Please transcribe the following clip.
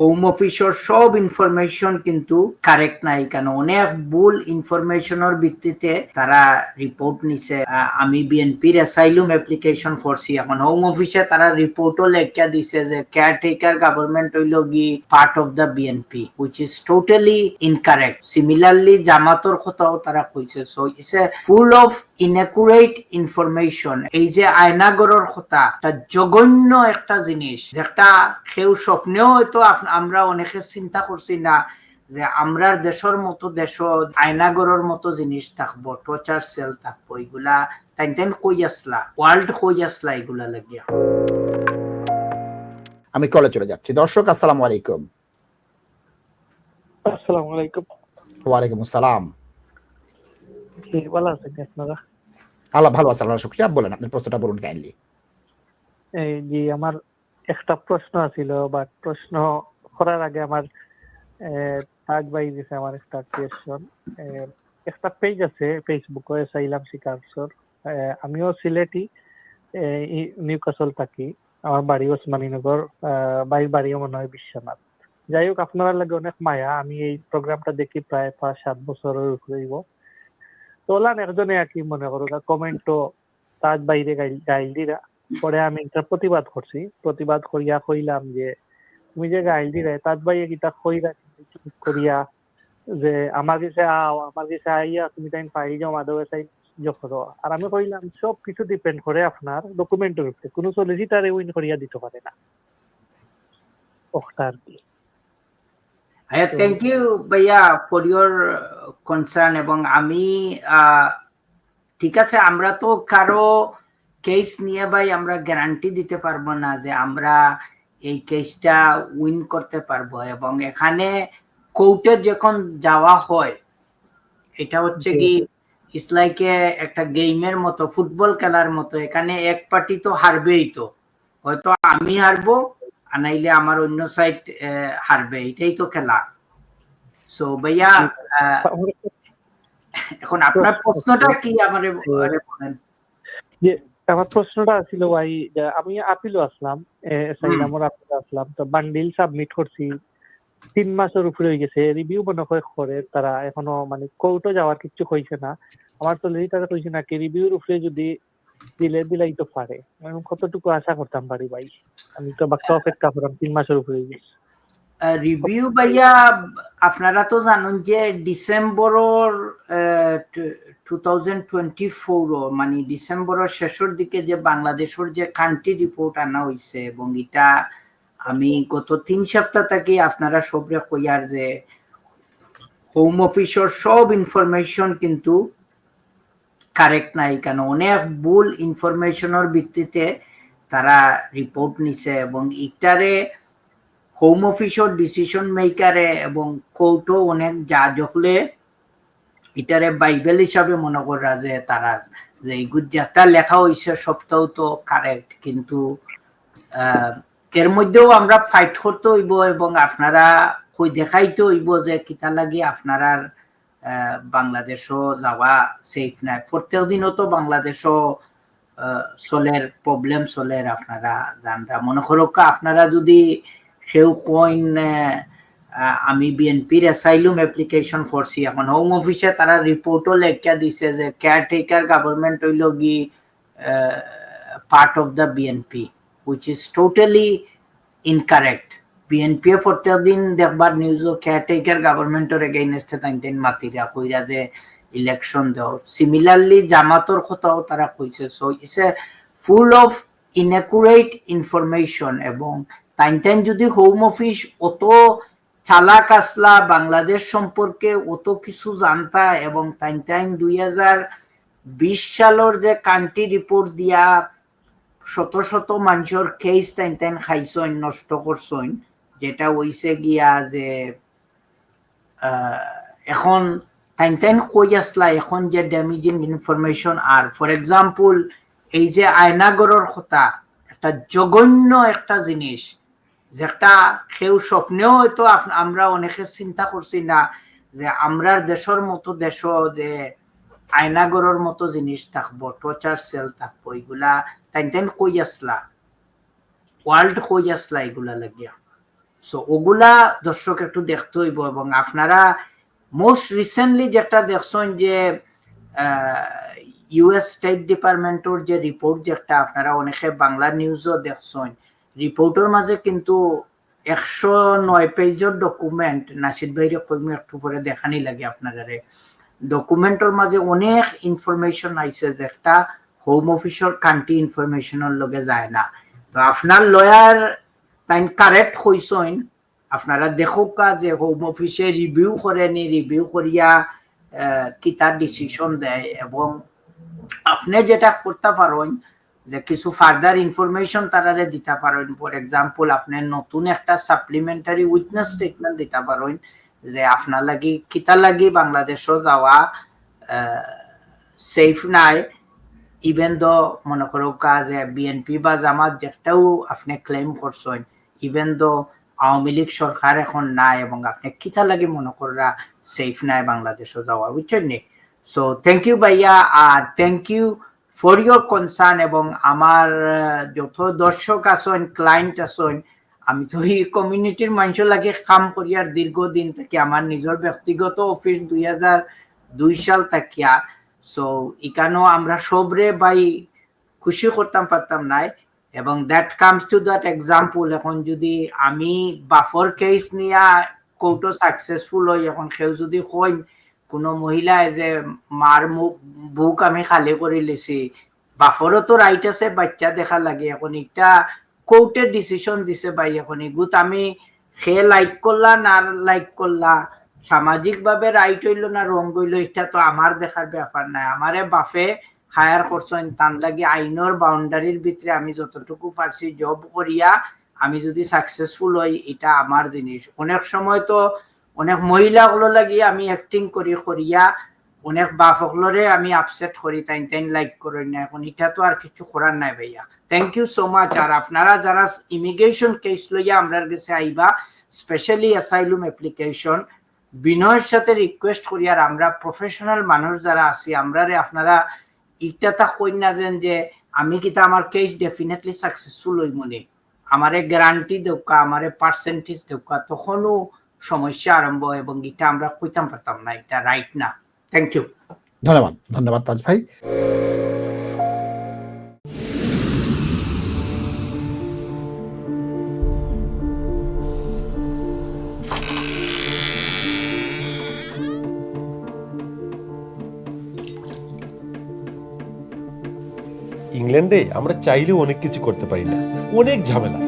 Home অফিসের সব information কিন্তু কারেক্ট নাই কেন অনেক ভুল ইনফরমেশনের ভিত্তিতে তারা রিপোর্ট নিছে। আমি বিএনপির অ্যাসাইলুম অ্যাপ্লিকেশন করছি, এখন হোম অফিসে তারা রিপোর্টও লেখা দিছে যে কেয়ারটেকার গভর্নমেন্ট হইল গি part of the BNP which is totally incorrect similarly জামাতর কথাও তারা কইছে। So it's a full of inaccurate information এই যে আয়নাগরের কথা, একটা জঘন্য একটা জিনিস যেটা কেউ স্বপ্নেও হয়তো আমরা অনেকে চিন্তা করছি না যে আমরার দেশের মতো দেশ আয়নাগরের মতো জিনিস থাকব টর্চার সেল থাকব এগুলা তাই তাই কই আসলা ওয়ার্ল্ড কই আসলা এগুলা লাগিয়া। আমি কলে চলে যাচ্ছি। দর্শক আসসালামু আলাইকুম। আসসালামু আলাইকুম। ওয়ালাইকুম আসসালাম। ভালো আছেন আপনারা? আল্লাহ ভালো আছে আল্লাহ শুক্রিয়া। বলেন আপনি প্রশ্নটা বলুন কাইন্ডলি এই জি আমার একটা প্রশ্ন আছিল বাট প্রশ্ন করার আগে আমার ভাই দিছে আমার একটা কোয়েশ্চন একটা পেজ আছে সাইলাম শিকারসর আমিও সিলেটি থাকি। আমার বাড়ি ওসমানীনগর বাড়িও মনে হয় বিশ্বনাথ। যাই হোক, আপনার লাগে অনেক মায়া। আমি এই প্রোগ্রামটা দেখি প্রায় পাঁচ, সাত বছরের উপরে হইব। তোলান একজনে আর কি মনে করো কমেন্টও তাজ বাইরে গাইল দিরা। পরে আমি একটা প্রতিবাদ করছি। প্রতিবাদ করিয়া কইলাম যে তুমি যে গাইল দিলে কিতা কইরা কিন্তু করিয়া যে আমার কাছে আও আমার কাছে আইয়া তুমি তাই আর আমি কইলাম সব কিছু ডিপেন্ড করে আপনার ডকুমেন্টের উপরে কোনো সলিসিটারে উইন করিয়া দিতে পারে না কি থ্যাংক ইউ ভাইয়া ফর কনসার্ন এবং আমি ঠিক আছে আমরা তো কারও কেস নিয়ে ভাই আমরা গ্যারান্টি দিতে পারব না যে আমরা এই কেসটা উইন করতে পারব এবং এখানে কোর্টে যখন যাওয়া হয় এটা হচ্ছে। কি ইসলাইকে একটা গেমের মতো ফুটবল খেলার মতো এখানে এক পার্টি তো হারবেই তো। হয়তো আমি হারবো আর নাইলে আমার অন্য সাইড হারবে এটাই তো খেলা। সো ভাইয়া এখন আপনার প্রশ্নটা কি? আমার বলেন। আমার প্রশ্নটা ছিল ভাই আমি আপিলও আসলাম সাইলামর আপিল আসলাম। তো বান্ডিল সাবমিট করছি। তিন মাসের উপরে হয়ে গেছে রিভিউ মনে হয় করে তারা এখনও মানে কোর্টও যাওয়ার কিছু হয়েছে না। আমার তো লেটারে কইছে না কি রিভিউর উপরে যদি দিলে দিলাই তো পারে। আমি কতটুকু আশা করতাম পারি ভাই? আমি তো বাক্য অপেক্ষা করলাম তিন মাসের উপরে হয়ে গেছে। রিভিউ ভাইয়া আপনারা তো জানেন যে ডিসেম্বরের টু থাউজেন্ড টোয়েন্টি ফোর মানে ডিসেম্বরের শেষের দিকে যে বাংলাদেশের যে কান্ট্রি রিপোর্ট আনা হয়েছে এবং এটা আমি গত তিন সপ্তাহ থেকে আপনারা সবরে কইয়ার যে হোম অফিসের সব ইনফরমেশন কিন্তু কারেক্ট নাই কেন অনেক ভুল ইনফরমেশনের ভিত্তিতে তারা রিপোর্ট নিছে, এবং ইটারে হোম অফিসর ডিসিশন মেকারে এবং কোর্টও অনেক যা হলে এটারে বাইবেল হিসাবে মনে করা যে তারা যে যেটা লেখা হয়েছে সবটাও তো কারেক্ট কিন্তু এর মধ্যেও আমরা ফাইট করতে হইব এবং আপনারা কই দেখাইতে হইব যে কিতা লাগি আপনারা বাংলাদেশও যাওয়া সেফ নাই। প্রত্যেক দিনও তো বাংলাদেশও চলের প্রবলেম চলের আপনারা জানরা। মনে করো আপনারা যদি সেও কইন আমি বিএনপির অ্যাসাইলুম অ্যাপ্লিকেশন করছি। এখন হোম অফিসে তারা রিপোর্টও লেখা দিছে যে কেয়ারটেকার গভর্নমেন্ট হইল গি part of the BNP which is totally incorrect BNP প্রত্যেক দিন দেখবার নিউজও কেয়ারটেকার গভর্নমেন্টের এগেইনস্টে তাই তাই মাতিরা কইরা যে ইলেকশন দেও। সিমিলারলি জামাতর কথাও তারা কইছে। So it's a full of inaccurate information এবং তাইন তাইন যদি হোম অফিস অত চালাক আসলা, বাংলাদেশ সম্পর্কে অত কিছু জানতা এবং তাইন তাইন দুই হাজার বিশ সালের যে কান্ট্রি রিপোর্ট দিয়া শত শত মানুষের কেস তাইন তাইন খাইছইন, নষ্ট করছইন, যেটা হইছে গিয়া যে এখন তাইন তাইন কই আসলা, এখন যে ড্যামেজিং ইনফরমেশন আর ফর এক্সাম্পল এই যে আয়নাগরের কথা, একটা জঘন্য একটা জিনিস যেটা কেউ স্বপ্নেও হয়তো আমরা অনেকে চিন্তা করছি না যে আমরার দেশের মতো দেশ যে আয়নাগরের মতো জিনিস থাকব টর্চার সেল থাকব, এগুলা তাই তাই কই আসলা? ওয়ার্ল্ড কই আসলা এগুলা লাগিয়া? সো ওগুলা দর্শক একটু দেখতে হইব এবং আপনারা মোস্ট রিসেন্টলি যেটা দেখছেন যে ইউএস স্টেট ডিপার্টমেন্টের যে রিপোর্ট যেটা আপনারা অনেকে বাংলা নিউজও দেখছেন রিপোর্টের মাঝে কিন্তু একশো নয় পেজের ডকুমেন্ট নাসির ভাইরে কইমু একটু পরে দেখানি লাগে আপনারা ডকুমেন্টের মাঝে অনেক ইনফরমেশন আইছে একটা হোম অফিসের কান্ট্রি ইনফরমেশনের লগে যায় না। তো আপনার লয়ার তাই কারেক্ট হইসইন আপনারা দেখুক যে হোম অফিসে রিভিউ করেনি রিভিউ করিয়া কিতা ডিসিশন দেয় এবং আপনি যেটা করতে পারেন যে কিছু ফার্দার ইনফরমেশন তারারে দিতে পারেন। ফর এক্সাম্পল আপনি নতুন একটা সাপ্লিমেন্টারি উইটনেস স্টেটমেন্ট দিতে পারেন যে আপনার লাগি কিতা লাগি বাংলাদেশও যাওয়া সেফ নাই। ইভেন দ মনে করো যে বিএনপি বা জামাত যেটাও আপনি ক্লেম করছেন ইভেন দ আওয়ামী লীগ সরকার এখন নাই এবং আপনি কিতা লাগে মনে করা সেফ নাই বাংলাদেশও যাওয়া, বুঝছেন নি? সো থ্যাংক ইউ ভাইয়া, আর thank you for your concern এবং আমার যত দর্শক আছেন ক্লায়েন্ট আছেন, আমি তো এই কমিউনিটির মানুষ লাগে কাম করিয়ার দীর্ঘদিন থেকে আমার নিজের ব্যক্তিগত অফিস দুই হাজার দুই সাল থাকিয়া সো ইকানো আমরা সবরে বাই খুশি করতাম, পারতাম নাই। এবং that comes to that example এখন যদি আমি বাফর কেস নিয়া কোর্টও সাকসেসফুল হই এখন কেউ যদি কইন কোনো মহিলায় যে মার মুখ বুক আমি খালি করে লেছি বাফরও তো রাইট আছে বাচ্চা দেখা লাগে এখন এটা কোর্টে ডিসিশন দিছে ভাই এখন এগুত আমি সে লাইক করলা না লাইক করলা সামাজিক ভাবে রাইট হইল না রং হইল এটা তো আমার দেখার ব্যাপার নাই আমারে বাফে হায়ার করছেন তান লাগি আইনের বাউন্ডারির ভিতরে আমি যতটুকু পারছি জব করিয়া আমি যদি সাকসেসফুল হই এটা আমার জিনিস অনেক সময় তো অনেক মহিলাগুলো লাগি আমি অ্যাক্টিং করি করিয়া অনেক বাপকলরে আমি আপসেট করি তাই তাই লাইক করি না এখন এটা তো আর কিছু করার নাই ভাইয়া। থ্যাংক ইউ সো মাচ আর আপনারা যারা ইমিগ্রেশন কেস লইয়া আমরার কাছে আইবা স্পেশালি অ্যাসাইলুম অ্যাপ্লিকেশন বিনয়ের সাথে রিকোয়েস্ট করি আর আমরা প্রফেশনাল মানুষ যারা আছি আমরারে আপনারা ইটা তা কই না যেন যে আমি কিতা আমার কেস ডেফিনেটলি সাকসেসফুল হই মনে। আমারে গ্যারান্টি দেউকা আমারে পার্সেন্টেজ দেউকা তখনও সমস্যা আরম্ভ এবং এটা আমরা কইতাম পারতাম না এটা রাইট না। থ্যাংক ইউ ধন্যবাদ ধন্যবাদ তাজ ভাই। ইংল্যান্ডে আমরা চাইলেও অনেক কিছু করতে পারি না। অনেক ঝামেলা।